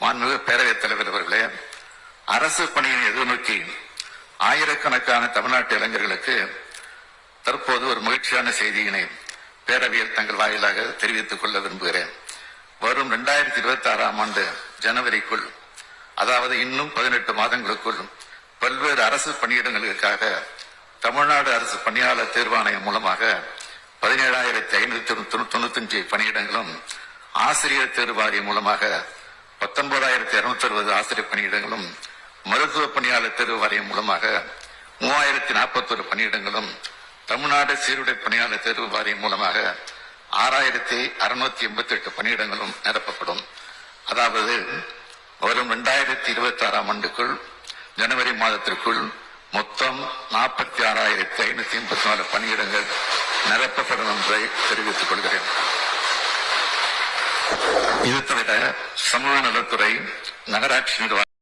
மாண்புமிகு பேரவைத் தலைவர் அவர்களே அரசு பணியை எதிர்நோக்கி ஆயிரக்கணக்கான தமிழ்நாட்டு இளைஞர்களுக்கு தற்போது ஒரு மகிழ்ச்சியான செய்தியினை பேரவையில் தங்கள் வாயிலாக தெரிவித்துக் கொள்ள விரும்புகிறேன். வரும் இரண்டாயிரத்தி இருபத்தி ஆறாம் ஆண்டு ஜனவரிக்குள் அதாவது இன்னும் பதினெட்டு மாதங்களுக்குள் பல்வேறு அரசு பணியிடங்களுக்காக தமிழ்நாடு அரசு பணியாளர் தேர்வாணையம் மூலமாக பதினேழாயிரத்தி ஐநூத்தி தொண்ணூத்தி தொண்ணூத்தஞ்சு பணியிடங்களும் ஆசிரியர் தேர்வு வாரியம் மூலமாக பத்தொன்பதாயிரத்தி இருநூத்தி அறுபது ஆசிரியர் பணியிடங்களும் மருத்துவ பணியாளர் தேர்வு வாரியம் மூலமாக மூவாயிரத்தி நாற்பத்தொரு பணியிடங்களும் தமிழ்நாடு சீருடை பணியாளர் தேர்வு வாரியம் மூலமாக ஆறாயிரத்தி அறுநூத்தி எண்பத்தி எட்டு பணியிடங்களும் நிரப்பப்படும். அதாவது வரும் இரண்டாயிரத்தி இருபத்தி ஆறாம் ஆண்டுக்குள் ஜனவரி மாதத்திற்குள் மொத்தம் நாற்பத்தி ஆறாயிரத்தி ஐநூத்தி எண்பத்தி நாலு பணியிடங்கள் நிரப்பப்படும் என்பதை தெரிவித்துக் கொள்கிறேன். இது தவிர சமூக நலத்துறை நகராட்சி நிர்வாகம்.